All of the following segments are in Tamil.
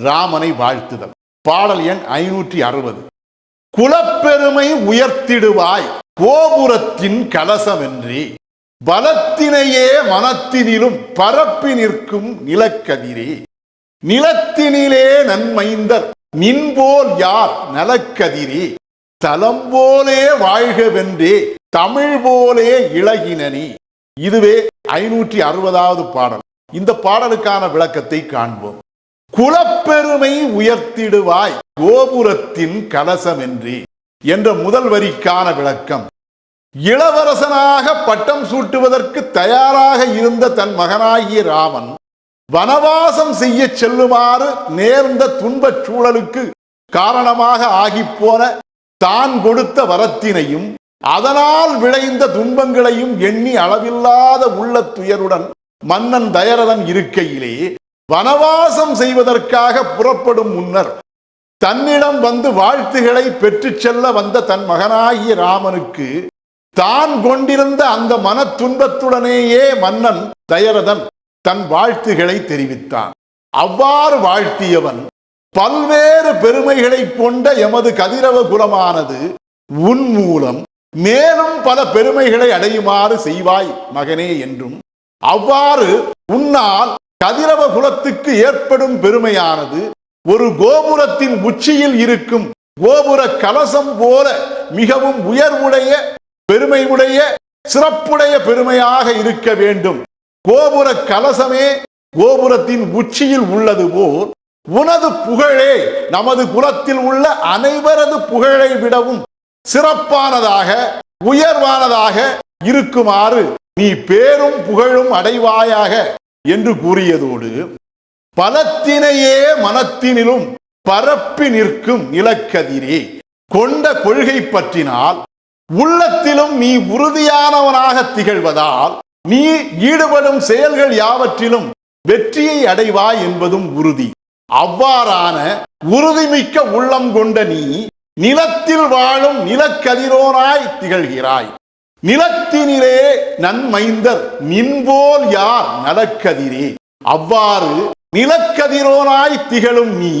ராமனை வாழ்த்துதல். பாடல் எண் ஐநூற்றி அறுபது. குலப்பெருமை உயர்த்திடுவாய் கோபுரத்தின் கலசமின்றி பலத்தினையே மனத்தினிலும் பரப்பி நிற்கும் நிலக்கதிரே. நிலத்தினிலே நன்மைந்தர் நின்போல் யார் நலக்கதிரே. தலம் போலே வாழ்கவென்றே தமிழ் போலே இளகினனி இதுவே ஐநூற்றி அறுபதாவது பாடல். இந்த பாடலுக்கான விளக்கத்தை காண்போம். குலப்பெருமை உயர்த்திடுவாய் கோபுரத்தின் கலசமென்றே என்ற முதல் வரிக்கான விளக்கம். இளவரசனாக பட்டம் சூட்டுவதற்கு தயாராக இருந்த தன் மகனாகிய ராமன் வனவாசம் செய்ய செல்லுமாறு நேர்ந்த துன்பச் சூழலுக்கு காரணமாக ஆகிப்போன தான் கொடுத்த வரத்தினையும் அதனால் விளைந்த துன்பங்களையும் எண்ணி அளவில்லாத உள்ள துயருடன் மன்னன் தயரதன் இருக்கையிலே வனவாசம் செய்வதற்காக புறப்படும் முன்னர் தன்னிடம் வந்து வாழ்த்துகளை பெற்றுச் செல்ல வந்த தன் மகனாகிய ராமனுக்கு தான் கொண்டிருந்த அந்த மன துன்பத்துடனேயே மன்னன் தயரதன் தன் வாழ்த்துகளை தெரிவித்தான். அவ்வாறு வாழ்த்தியவன் பல்வேறு பெருமைகளை கொண்ட எமது கதிரவ குலமானது உன் மூலம் மேலும் பல பெருமைகளை அடையுமாறு செய்வாய் மகனே என்றும் அவ்வாறு உன்னால் கதிரவ குலத்துக்கு ஏற்படும் பெருமையானது ஒரு கோபுரத்தின் உச்சியில் இருக்கும் கோபுர கலசம் போல மிகவும் உயர்வுடைய பெருமையுடைய சிறப்புடைய பெருமையாக இருக்க வேண்டும். கோபுர கலசமே கோபுரத்தின் உச்சியில் உள்ளது போல் உனது புகழே நமது குலத்தில் உள்ள அனைவரது புகழை விடவும் சிறப்பானதாக உயர்வானதாக இருக்குமாறு நீ பேரும் புகழும் அடைவாயாக என்று கூறியதோடு பலத்தினையே மனத்தினிலும் பரப்பி நிற்கும் நிலக்கதிரே கொண்ட கொள்கை பற்றினால் உள்ளத்திலும் நீ உறுதியானவனாக திகழ்வதால் நீ ஈடுபடும் செயல்கள் யாவற்றிலும் வெற்றியை அடைவாய் என்பதும் உறுதி. அவ்வாறான உறுதிமிக்க உள்ளம் கொண்ட நீ நிலத்தில் வாழும் நிலக்கதிரோனாய் திகழ்கிறாய். நிலத்தினிலே நன்மைந்தர் நின்போல் யார் நலக்கதிரே அவ்வாறு நிலக்கதிரோனாய் திகழும் நீ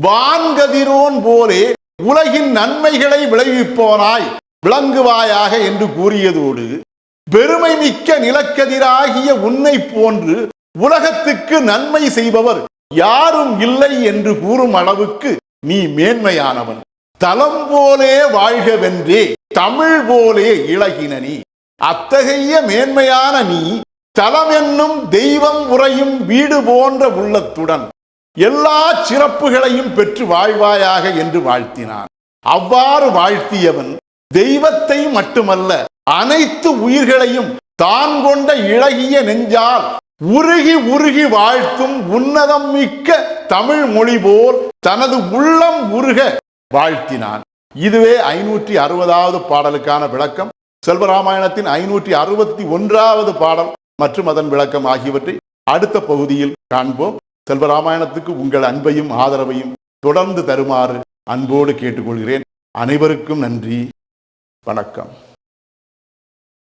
வான்கதிரோன் போலே உலகின் நன்மைகளை விளைவிப்போனாய் விளங்குவாயாக என்று கூறியதோடு பெருமை மிக்க நிலக்கதிராகிய உன்னை போன்று உலகத்துக்கு நன்மை செய்பவர் யாரும் இல்லை என்று கூறும் அளவுக்கு நீ மேன்மையானவன். தலம் போலே வாழ்கவென்றே தமிழ் போலே இளகினனி அத்தகைய மேன்மையான நீ தலம் என்னும் தெய்வம் உறையும் வீடு போன்ற உள்ளத்துடன் எல்லா சிறப்புகளையும் பெற்று வாழ்வாயாக என்று வாழ்த்தினான். அவ்வாறு வாழ்த்தியவன் தெய்வத்தை மட்டுமல்ல அனைத்து உயிர்களையும் தான் கொண்ட இழகிய நெஞ்சால் உருகி உருகி வாழ்த்தும் உன்னதம் மிக்க தமிழ் மொழி போல் தனது உள்ளம் உருக வாழ்த்தினான். இதுவே ஐநூற்றி அறுபதாவது பாடலுக்கான விளக்கம். செல்வராமாயணத்தின் ஐநூற்றி அறுபத்தி ஒன்றாவது பாடல் மற்றும் அதன் விளக்கம் ஆகியவற்றை அடுத்த பகுதியில் காண்போம். செல்வராமாயணத்துக்கு உங்கள் அன்பையும் ஆதரவையும் தொடர்ந்து தருமாறு அன்போடு கேட்டுக்கொள்கிறேன். அனைவருக்கும் நன்றி. வணக்கம்.